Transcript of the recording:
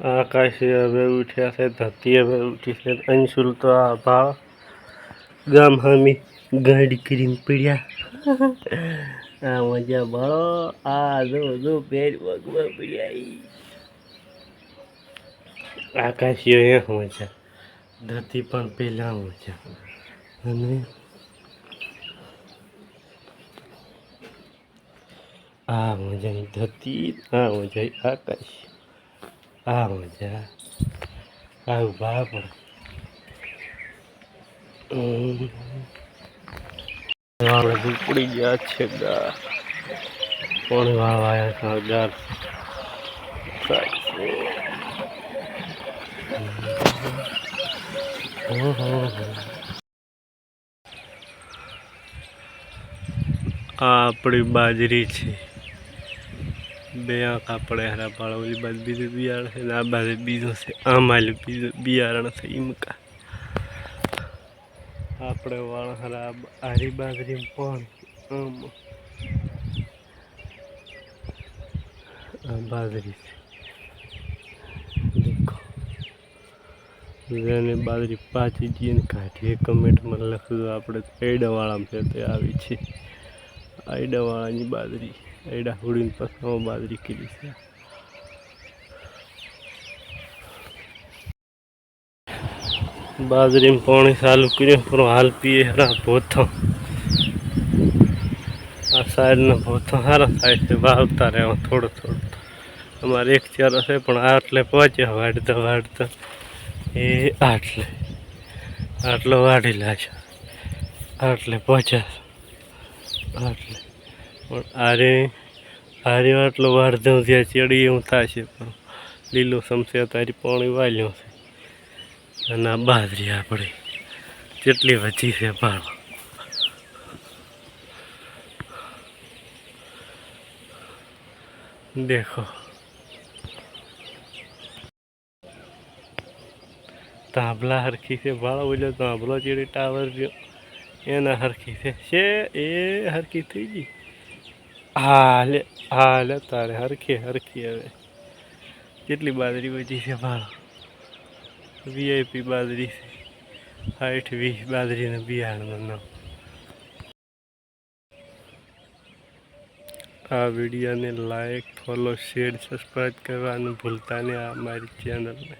આકાશ હવે ઉઠ્યા છે, ધરતી હવે ઉઠી છે. અંશુલ તો આ ભાવ ગામ હામી ગાડી કરીને પીડ્યા. આ મજા ભાળો આ જો જો પેર પગમાં પડ્યા. આકાશીઓ એ મજા ધરતી પણ પહેલાં મજા અને આ મજા ધરતી, આ મજા આકાશ. આ મજા આ ઊભા પણ આપણે ઝૂંપડી ગયા છે ગા પણ વાવાયા છે. હમ હમ હમ. આ આપણી બાજરી છે બે આંખ આપણે હરા પાડો, ઓલી બાજુ બિયારણ છે આ બાજુ બીજો છે, આમાં બીજું બિયારણ છે ઈમકા આપણે વાળ હરા આરી બાજરી પણ આમ. આ બાજરી છે. જેને બાજરી પાછી જઈને કાઢીએ, કમેન્ટમાં લખજો આપણે એડાવાળામાં છે તે આવી છે. આઈડાવાળાની બાજરી. આઈડા હોડીને પસામાં બાજરી કીધી છે બાજરીમાં પાણી ચાલુ કર્યું, પણ હાલ પીએ હરા ભોથો. આ સાઈડનો ભોથો સારા થાય છે, વાવતા રહેવા થોડો થોડો. અમારે એક ચાર હશે પણ આટલે પહોંચ્યા વાઢતા વાઢતા. એ આટલે, આટલો વાઢી લાગ્યો આટલે પહોંચ્યા આટલે. પણ આરે આરે આટલો વાળધું જ્યાં ચડી એવું થશે પણ લીલું સમસે તારી પાણી વાલ્યું છે. અને આ બાજરી આપણે કેટલી વધી છે ભાવ. દેખો. તાંભલા હરખી છે ભાળો બોલ્યો તાંભલો ચીડી ટાવર રહ્યો. એના હરખી છે, એ હરખી થઈ ગઈ. હા લે હા લે તારે, હરખી હરખી હવે. કેટલી બાજરી બચી છે ભાળો વીઆઈપી બાજરી છે. સાઠ વીસ બાદરીને બિહારમાં નામ. આ વિડીયોને લાઈક ફોલો શેર સબસ્ક્રાઈબ કરવાનું ભૂલતા નહીં આ મારી ચેનલને